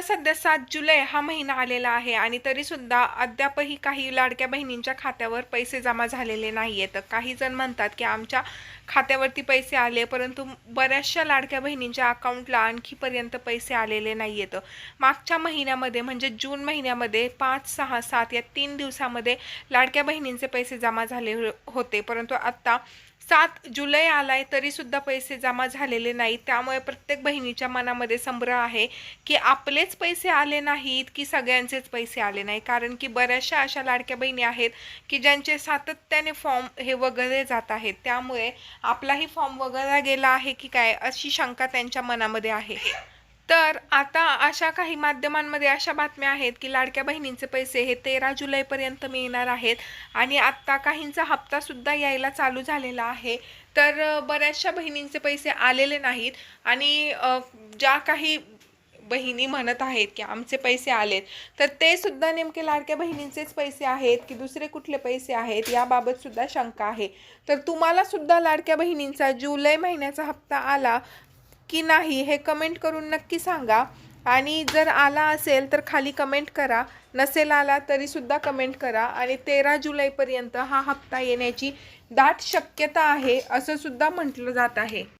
आता सध्या सात जुलै हा महिना आलेला आहे आणि तरीसुद्धा अद्यापही काही लाडक्या बहिणींच्या खात्यावर पैसे जमा झालेले नाही आहेत काही जण म्हणतात की आमच्या खात्यावरती पैसे आले परंतु बऱ्याचशा लाडक्या बहिणींच्या अकाउंटला आणखीपर्यंत पैसे आलेले नाही आहेत मागच्या महिन्यामध्ये म्हणजे जून महिन्यामध्ये पाच सहा सात या तीन दिवसामध्ये लाडक्या बहिणींचे पैसे जमा झाले होते परंतु आत्ता सात जुलै आलाय तरी सुद्धा पैसे जमा झालेले नाहीत. त्यामुळे प्रत्येक बहिणीच्या मनामध्ये संभ्र आहे की आपलेच पैसे आले नाहीत की सगळ्यांचेच पैसे आले नाही कारण की बऱ्याचशा अशा लाडक्या बहिणी आहेत की ज्यांचे सातत्याने फॉर्म हे वगळले जात आहेत. त्यामुळे आपलाही फॉर्म वगळला गेला आहे की काय अशी शंका त्यांच्या मनामध्ये आहे. तर आता अशा काही माध्यमांमध्ये अशा बातम्या आहेत की लाडक्या बहिणींचे पैसे हे तेरा जुलैपर्यंत मिळणार आहेत आणि आत्ता काहींचा हप्तासुद्धा यायला चालू झालेला आहे. तर बऱ्याचशा बहिणींचे पैसे आलेले नाहीत आणि ज्या काही बहिणी म्हणत आहेत की आमचे पैसे आलेत तर ते सुद्धा नेमके लाडक्या बहिणींचेच पैसे आहेत की दुसरे कुठले पैसे आहेत याबाबत सुद्धा शंका आहे. तर तुम्हाला सुद्धा लाडक्या बहिणींचा जुलै महिन्याचा हप्ता आला की नाही हे कमेंट करून नक्की सांगा. आणि जर आला असेल तर खाली कमेंट करा. नसेल आला तरीसुद्धा कमेंट करा. आणि तेरा जुलैपर्यंत हा हप्ता येण्याची दाट शक्यता आहे असं सुद्धा म्हटलं जात आहे.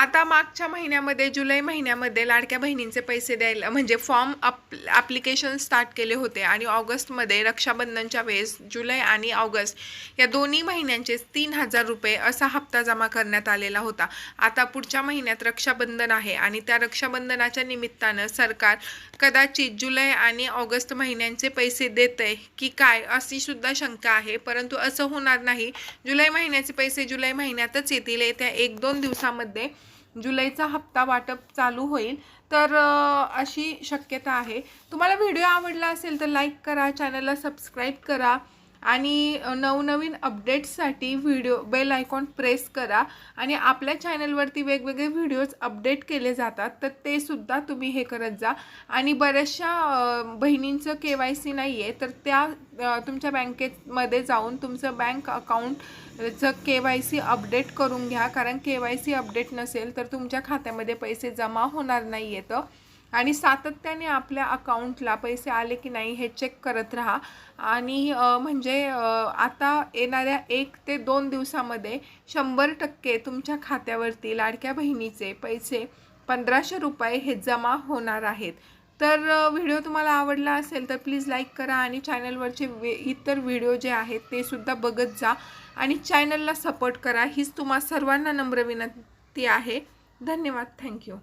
आता मागच्या महिन्यामध्ये जुलै महिन्यामध्ये लाडक्या बहिणींचे पैसे द्यायला म्हणजे फॉर्म अप ॲप्लिकेशन स्टार्ट केले होते आणि ऑगस्टमध्ये रक्षाबंधनच्या वेळेस जुलै आणि ऑगस्ट या दोन्ही महिन्यांचे तीन हजार रुपये असा हप्ता जमा करण्यात आलेला होता. आता पुढच्या महिन्यात रक्षाबंधन आहे आणि त्या रक्षाबंधनाच्या निमित्तानं सरकार कदाचित जुलै आणि ऑगस्ट महिन्यांचे पैसे देते की काय अशी सुद्धा शंका आहे. परंतु असं होणार नाही. जुलै महिन्याचे पैसे जुलै महिन्यातच येतील. येत्या एक दोन दिवसामध्ये जुलैचा हप्ता वाटप चालू होईल. तर अशी शक्यता आहे. तुम्हाला व्हिडिओ आवडला असेल तर लाईक करा चॅनलला सबस्क्राईब करा. आणि नवनवीन अपडेट्ससाठी व्हिडिओ बेल आयकॉन प्रेस करा. आणि आपल्या चॅनलवरती वेगवेगळे व्हिडिओज अपडेट केले जातात तर ते सुद्धा तुम्ही हे करत जा. आणि बऱ्याचशा बहिणींचं के वाय सी नाही आहे तर त्या तुमच्या बँकेमध्ये जाऊन तुमचं बँक अकाउंटचं के वाय सी अपडेट करून घ्या. कारण के वाय सी अपडेट नसेल तर तुमच्या खात्यामध्ये पैसे जमा होणार नाही येतं आणि सातत्याने आपल्या अकाउंटला पैसे आले की नाही हे चेक करत राहा. आणि म्हणजे आता येणाऱ्या एक ते दोन दिवसामध्ये शंभर टक्के तुमच्या खात्यावरती लाडक्या बहिणीचे पैसे पंधराशे रुपये हे जमा होणार आहेत. तर व्हिडिओ तुम्हाला आवडला असेल तर प्लीज लाईक करा आणि चॅनलवरचे वे इतर व्हिडिओ जे आहेत ते सुद्धा बघत जा. आणि चॅनलला सपोर्ट करा. हीच तुम्हा सर्वांना नम्र विनंती आहे. धन्यवाद. थँक्यू